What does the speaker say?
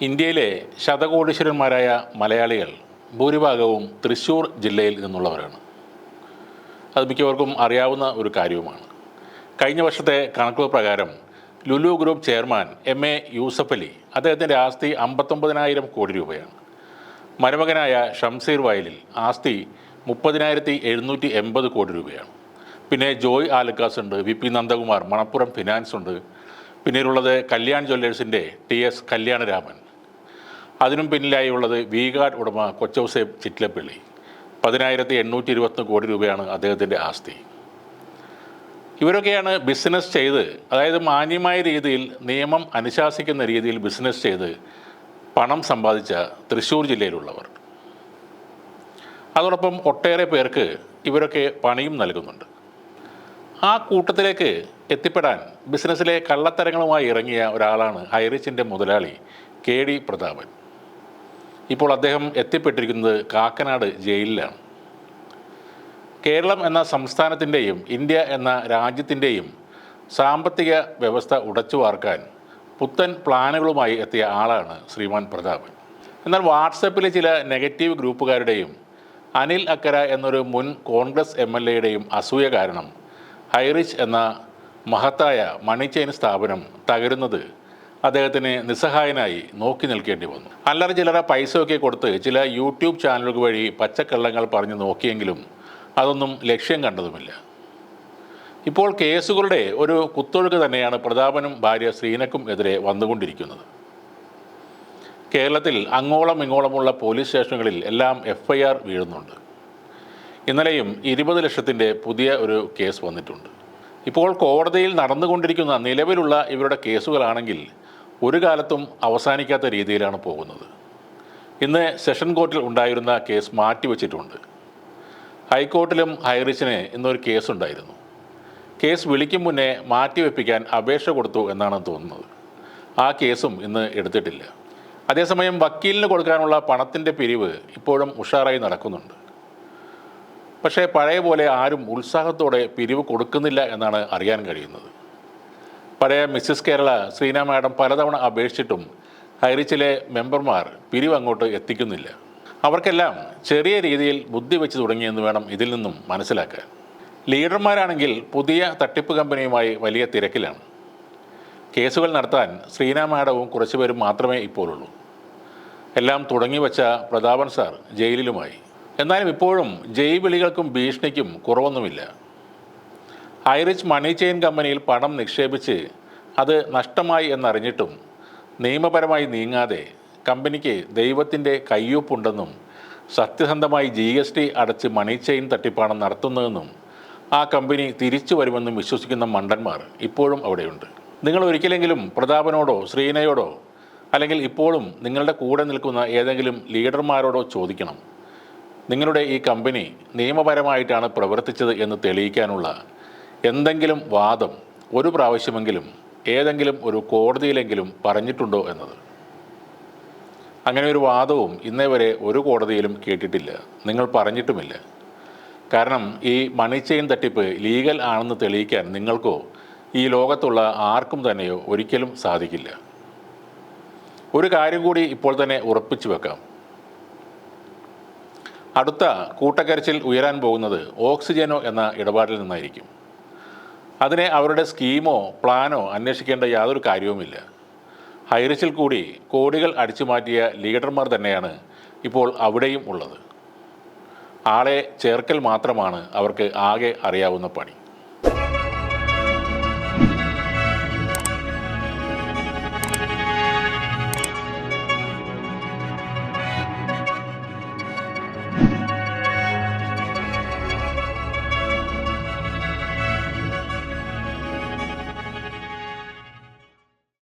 ഇന്ത്യയിലെ ശതകോടീശ്വരന്മാരായ മലയാളികൾ ഭൂരിഭാഗവും തൃശ്ശൂർ ജില്ലയിൽ നിന്നുള്ളവരാണ്. അത് മിക്കവർക്കും അറിയാവുന്ന ഒരു കാര്യവുമാണ്. കഴിഞ്ഞ വർഷത്തെ കണക്കുകൾ പ്രകാരം Lulu group chairman M A Yusuff Ali അദ്ദേഹത്തിന്റെ ആസ്തി അമ്പത്തൊമ്പതിനായിരം കോടി രൂപയാണ്. മരുമകനായ ഷംസീർ വയലിൽ ആസ്തി മുപ്പതിനായിരത്തി എഴുന്നൂറ്റി എൺപത് കോടി രൂപയാണ്. പിന്നെ ജോയ് ആലക്കാസ് ഉണ്ട് V P Nandakumar Manappuram finance ഉണ്ട്. പിന്നീടുള്ളത് കല്യാൺ ജ്വല്ലേഴ്സിന്റെ ടി എസ് കല്യാണരാമൻ. അതിനും പിന്നിലായി ഉള്ളത് വി ഗാർഡ് ഉടമ കൊച്ചൗസേബ് ചിറ്റിലപ്പള്ളി. പതിനായിരത്തി എണ്ണൂറ്റി ഇരുപത്തൊന്ന് കോടി രൂപയാണ് അദ്ദേഹത്തിന്റെ ആസ്തി. ഇവരൊക്കെയാണ് ബിസിനസ് ചെയ്ത് അതായത് മാന്യമായ രീതിയിൽ നിയമം അനുശാസിക്കുന്ന രീതിയിൽ ബിസിനസ് ചെയ്ത് പണം സമ്പാദിച്ച തൃശ്ശൂർ ജില്ലയിലുള്ളവർ. അതോടൊപ്പം ഒട്ടേറെ പേർക്ക് ഇവരൊക്കെ പണിയും നൽകുന്നുണ്ട്. ആ കൂട്ടത്തിലേക്ക് എത്തിപ്പെടാൻ ബിസിനസ്സിലെ കള്ളത്തരങ്ങളുമായി ഇറങ്ങിയ ഒരാളാണ് ഹൈറിച്ചിന്റെ മുതലാളി കെ ഡി പ്രതാപൻ. ഇപ്പോൾ അദ്ദേഹം എത്തിപ്പെട്ടിരിക്കുന്നത് കാക്കനാട് ജയിലിലാണ്. കേരളം എന്ന സംസ്ഥാനത്തിന്റെയും ഇന്ത്യ എന്ന രാജ്യത്തിന്റെയും സാമ്പത്തിക വ്യവസ്ഥ ഉടച്ചു വാർക്കാൻ പുത്തൻ പ്ലാനുകളുമായി എത്തിയ ആളാണ് ശ്രീമാൻ പ്രതാപൻ. എന്നാൽ വാട്സപ്പിലെ ചില നെഗറ്റീവ് ഗ്രൂപ്പുകാരുടെയും അനിൽ അക്കര എന്നൊരു മുൻ കോൺഗ്രസ് എം എൽ എയുടെയും അസൂയ കാരണം ഹൈറിച്ച് എന്ന മഹത്തായ മണി സ്ഥാപനം തകരുന്നത് അദ്ദേഹത്തിന് നിസ്സഹായനായി നോക്കി നിൽക്കേണ്ടി വന്നു. അല്ലറ ചില്ലറ പൈസയൊക്കെ കൊടുത്ത് ചില യൂട്യൂബ് ചാനലുകൾ വഴി പച്ചക്കള്ളങ്ങൾ പറഞ്ഞ് നോക്കിയെങ്കിലും അതൊന്നും ലക്ഷ്യം കണ്ടതുമില്ല. ഇപ്പോൾ കേസുകളുടെ ഒരു കുത്തൊഴുക്ക് തന്നെയാണ് പ്രതാപനും ഭാര്യ ശ്രീനക്കും എതിരെ വന്നുകൊണ്ടിരിക്കുന്നത്. കേരളത്തിൽ അങ്ങോളം ഇങ്ങോളമുള്ള പോലീസ് സ്റ്റേഷനുകളിൽ എല്ലാം എഫ്ഐആർ വീഴുന്നുണ്ട്. ഇന്നലെയും ഇരുപത് ലക്ഷത്തിന്റെ പുതിയ ഒരു കേസ് വന്നിട്ടുണ്ട്. ഇപ്പോൾ കോടതിയിൽ നടന്നുകൊണ്ടിരിക്കുന്ന നിലവിലുള്ള ഇവരുടെ കേസുകളാണെങ്കിൽ ഒരു കാലത്തും അവസാനിക്കാത്ത രീതിയിലാണ് പോകുന്നത്. ഇന്ന് സെഷൻ കോർട്ടിൽ ഉണ്ടായിരുന്ന കേസ് മാറ്റിവെച്ചിട്ടുണ്ട്. ഹൈക്കോർട്ടിലും ഹൈറിച്ചിന് ഇന്നൊരു കേസുണ്ടായിരുന്നു. കേസ് വിളിക്കും മുന്നേ മാറ്റിവെപ്പിക്കാൻ അപേക്ഷ കൊടുത്തു എന്നാണ് തോന്നുന്നത്. ആ കേസും ഇന്ന് എടുത്തിട്ടില്ല. അതേസമയം വക്കീലിന് കൊടുക്കാനുള്ള പണത്തിന്റെ പിരിവ് ഇപ്പോഴും ഉഷാറായി നടക്കുന്നുണ്ട്. പക്ഷേ പഴയ പോലെ ആരും ഉത്സാഹത്തോടെ പിരിവ് കൊടുക്കുന്നില്ല എന്നാണ് അറിയാൻ കഴിയുന്നത്. പഴയ മിസ്സിസ് കേരള ശ്രീനാ മാഡം പലതവണ അപേക്ഷിച്ചിട്ടും ഹൈറിച്ചിലെ മെമ്പർമാർ പിരിവ് അങ്ങോട്ട് എത്തിക്കുന്നില്ല. അവർക്കെല്ലാം ചെറിയ രീതിയിൽ ബുദ്ധി വെച്ച് തുടങ്ങിയെന്ന് വേണം ഇതിൽ നിന്നും മനസ്സിലാക്കാൻ. ലീഡർമാരാണെങ്കിൽ പുതിയ തട്ടിപ്പ് കമ്പനിയുമായി വലിയ തിരക്കിലാണ്. കേസുകൾ നടത്താൻ ശ്രീനാ മാഡവും കുറച്ചുപേരും മാത്രമേ ഇപ്പോഴുള്ളൂ എല്ലാം തുടങ്ങി വച്ച പ്രതാപൻ സാർ ജയിലിലുമായി. എന്നാലും ഇപ്പോഴും ജയ് വിളികൾക്കും ഭീഷണിക്കും കുറവൊന്നുമില്ല. ഹൈറിച്ച് മണി ചെയിൻ കമ്പനിയിൽ പണം നിക്ഷേപിച്ച് അത് നഷ്ടമായി എന്നറിഞ്ഞിട്ടും നിയമപരമായി നീങ്ങാതെ കമ്പനിക്ക് ദൈവത്തിന്റെ കയ്യൊപ്പുണ്ടെന്നും സത്യസന്ധമായി ജി എസ് ടി അടച്ച് മണി ചെയിൻ തട്ടിപ്പാണ് നടത്തുന്നതെന്നും ആ കമ്പനി തിരിച്ചു വരുമെന്നും വിശ്വസിക്കുന്ന മണ്ടന്മാർ ഇപ്പോഴും അവിടെയുണ്ട്. നിങ്ങൾ ഒരിക്കലെങ്കിലും പ്രതാപനോടോ ശ്രീനയോടോ അല്ലെങ്കിൽ ഇപ്പോഴും നിങ്ങളുടെ കൂടെ നിൽക്കുന്ന ഏതെങ്കിലും ലീഡർമാരോടോ ചോദിക്കണം. നിങ്ങളുടെ ഈ കമ്പനി നിയമപരമായിട്ടാണ് പ്രവർത്തിച്ചത് എന്ന് തെളിയിക്കാനുള്ള എന്തെങ്കിലും വാദം ഒരു പ്രാവശ്യമെങ്കിലും ഏതെങ്കിലും ഒരു കോടതിയിലെങ്കിലും പറഞ്ഞിട്ടുണ്ടോ എന്നത്. അങ്ങനെ ഒരു വാദവും ഇന്നേ വരെ ഒരു കോടതിയിലും കേട്ടിട്ടില്ല. നിങ്ങൾ പറഞ്ഞിട്ടുമില്ല. കാരണം ഈ മണി ചെയിൻ തട്ടിപ്പ് ലീഗൽ ആണെന്ന് തെളിയിക്കാൻ നിങ്ങൾക്കോ ഈ ലോകത്തുള്ള ആർക്കും തന്നെയോ ഒരിക്കലും സാധിക്കില്ല. ഒരു കാര്യം കൂടി ഇപ്പോൾ തന്നെ ഉറപ്പിച്ചു വെക്കാം. അടുത്ത കൂട്ടക്കരച്ചിൽ ഉയരാൻ പോകുന്നത് ഓക്സിജനോ എന്ന ഇടപാടിൽ നിന്നായിരിക്കും. അതിനെ അവരുടെ സ്കീമോ പ്ലാനോ അന്വേഷിക്കേണ്ട യാതൊരു കാര്യവുമില്ല. ഹൈറിച്ചിൽ കൂടി കോടികൾ അടിച്ചു മാറ്റിയ ലീഡർമാർ തന്നെയാണ് ഇപ്പോൾ അവിടെയും ഉള്ളത്. ആളെ ചേർക്കൽ മാത്രമാണ് അവർക്ക് ആകെ അറിയാവുന്ന പണി.